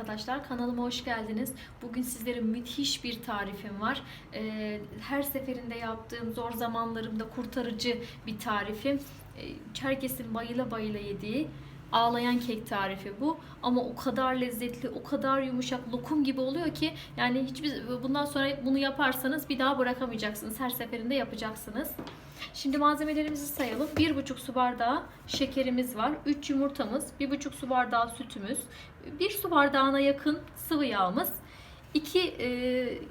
arkadaşlar. Kanalıma hoş geldiniz. Bugün sizlere müthiş bir tarifim var. Ee, her seferinde yaptığım zor zamanlarımda kurtarıcı bir tarifim. Ee, herkesin bayıla bayıla yediği ağlayan kek tarifi bu. Ama o kadar lezzetli, o kadar yumuşak, lokum gibi oluyor ki yani hiçbir bundan sonra bunu yaparsanız bir daha bırakamayacaksınız. Her seferinde yapacaksınız. Şimdi malzemelerimizi sayalım. 1,5 su bardağı şekerimiz var. 3 yumurtamız, 1,5 su bardağı sütümüz, 1 su bardağına yakın sıvı yağımız, 2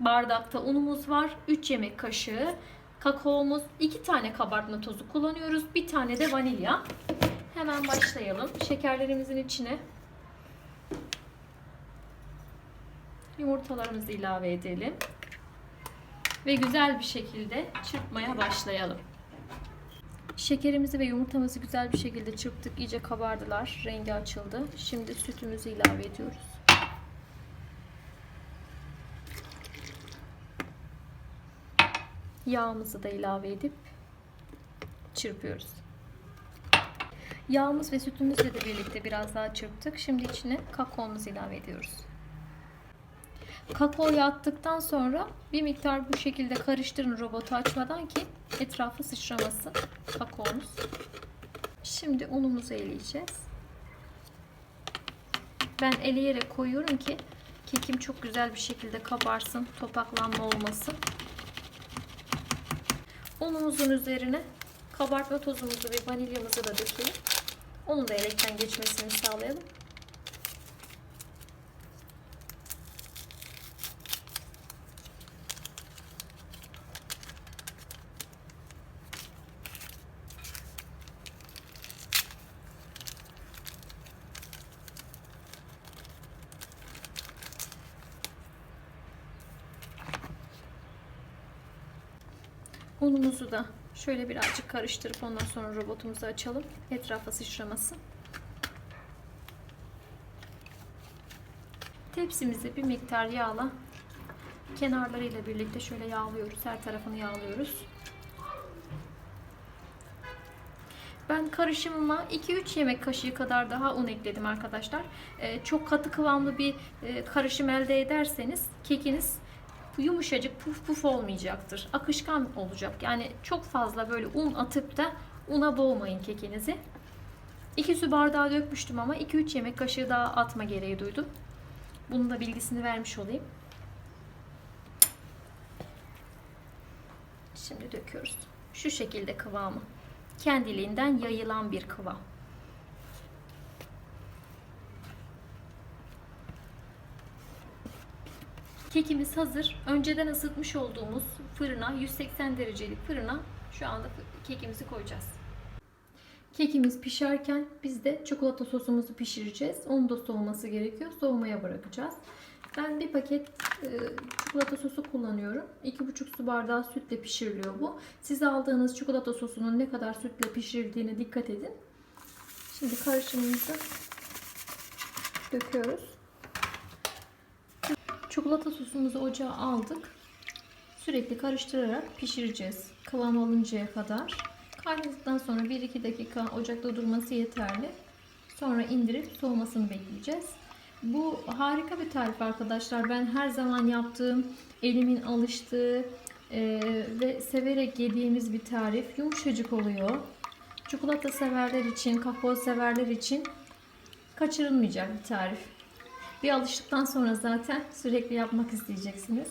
bardakta unumuz var, 3 yemek kaşığı kakaomuz, 2 tane kabartma tozu kullanıyoruz, 1 tane de vanilya. Hemen başlayalım. Şekerlerimizin içine yumurtalarımızı ilave edelim ve güzel bir şekilde çırpmaya başlayalım. Şekerimizi ve yumurtamızı güzel bir şekilde çırptık. İyice kabardılar. Rengi açıldı. Şimdi sütümüzü ilave ediyoruz. Yağımızı da ilave edip çırpıyoruz. Yağımız ve sütümüzle de birlikte biraz daha çırptık. Şimdi içine kakaomuzu ilave ediyoruz. Kakaoyu attıktan sonra bir miktar bu şekilde karıştırın robotu açmadan ki etrafı sıçramasın kakaomuz. Şimdi unumuzu eleyeceğiz. Ben eleyerek koyuyorum ki kekim çok güzel bir şekilde kabarsın, topaklanma olmasın. Unumuzun üzerine kabartma tozumuzu ve vanilyamızı da dökelim. Onun da elekten geçmesini sağlayalım. Unumuzu da şöyle birazcık karıştırıp ondan sonra robotumuzu açalım. Etrafa sıçramasın. Tepsimizi bir miktar yağla kenarlarıyla birlikte şöyle yağlıyoruz. Her tarafını yağlıyoruz. Ben karışımıma 2-3 yemek kaşığı kadar daha un ekledim arkadaşlar. Ee, çok katı kıvamlı bir e, karışım elde ederseniz kekiniz yumuşacık puf puf olmayacaktır. Akışkan olacak. Yani çok fazla böyle un atıp da una boğmayın kekinizi. 2 su bardağı dökmüştüm ama 2-3 yemek kaşığı daha atma gereği duydum. Bunun da bilgisini vermiş olayım. Şimdi döküyoruz. Şu şekilde kıvamı. Kendiliğinden yayılan bir kıvam. Kekimiz hazır. Önceden ısıtmış olduğumuz fırına 180 derecelik fırına şu anda kekimizi koyacağız. Kekimiz pişerken biz de çikolata sosumuzu pişireceğiz. Onun da soğuması gerekiyor. Soğumaya bırakacağız. Ben bir paket e, çikolata sosu kullanıyorum. 2,5 su bardağı sütle pişiriliyor bu. Siz aldığınız çikolata sosunun ne kadar sütle pişirildiğine dikkat edin. Şimdi karışımımızı döküyoruz. Çikolata sosumuzu ocağa aldık. Sürekli karıştırarak pişireceğiz. Kıvam alıncaya kadar. Kaynadıktan sonra 1-2 dakika ocakta durması yeterli. Sonra indirip soğumasını bekleyeceğiz. Bu harika bir tarif arkadaşlar. Ben her zaman yaptığım, elimin alıştığı e, ve severek yediğimiz bir tarif. Yumuşacık oluyor. Çikolata severler için, kakao severler için kaçırılmayacak bir tarif. Bir alıştıktan sonra zaten sürekli yapmak isteyeceksiniz.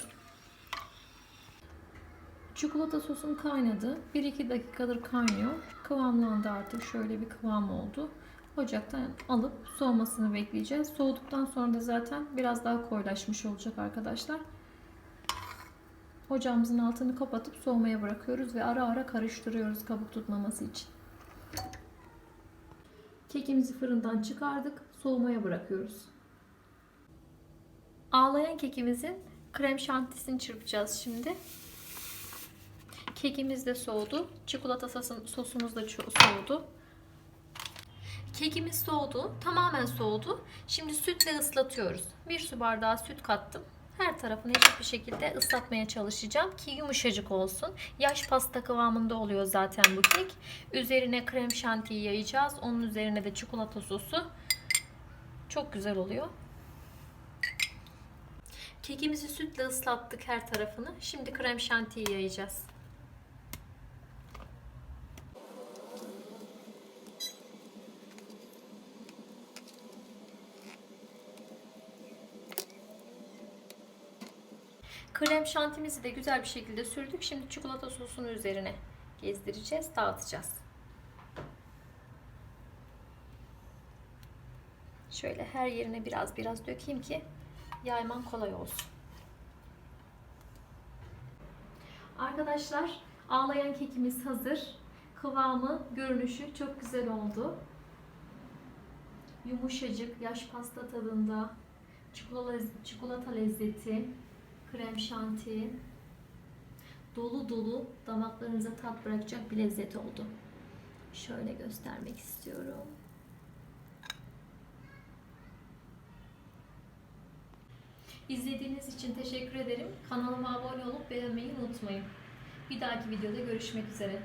Çikolata sosum kaynadı. 1-2 dakikadır kaynıyor. Kıvamlandı artık. Şöyle bir kıvam oldu. Ocaktan alıp soğumasını bekleyeceğiz. Soğuduktan sonra da zaten biraz daha koyulaşmış olacak arkadaşlar. Ocağımızın altını kapatıp soğumaya bırakıyoruz ve ara ara karıştırıyoruz kabuk tutmaması için. Kekimizi fırından çıkardık. Soğumaya bırakıyoruz. Ağlayan kekimizin krem şantisini çırpacağız şimdi. Kekimiz de soğudu. Çikolata sosumuz da soğudu. Kekimiz soğudu. Tamamen soğudu. Şimdi sütle ıslatıyoruz. Bir su bardağı süt kattım. Her tarafını eşit bir şekilde ıslatmaya çalışacağım ki yumuşacık olsun. Yaş pasta kıvamında oluyor zaten bu kek. Üzerine krem şantiyi yayacağız. Onun üzerine de çikolata sosu. Çok güzel oluyor. Kekimizi sütle ıslattık her tarafını. Şimdi krem şantiyi yayacağız. Krem şantimizi de güzel bir şekilde sürdük. Şimdi çikolata sosunu üzerine gezdireceğiz, dağıtacağız. Şöyle her yerine biraz biraz dökeyim ki yayman kolay olsun. Arkadaşlar ağlayan kekimiz hazır. Kıvamı, görünüşü çok güzel oldu. Yumuşacık, yaş pasta tadında, çikolata, çikolata lezzeti, krem şanti, dolu dolu damaklarınıza tat bırakacak bir lezzet oldu. Şöyle göstermek istiyorum. İzlediğiniz için teşekkür ederim. Kanalıma abone olup beğenmeyi unutmayın. Bir dahaki videoda görüşmek üzere.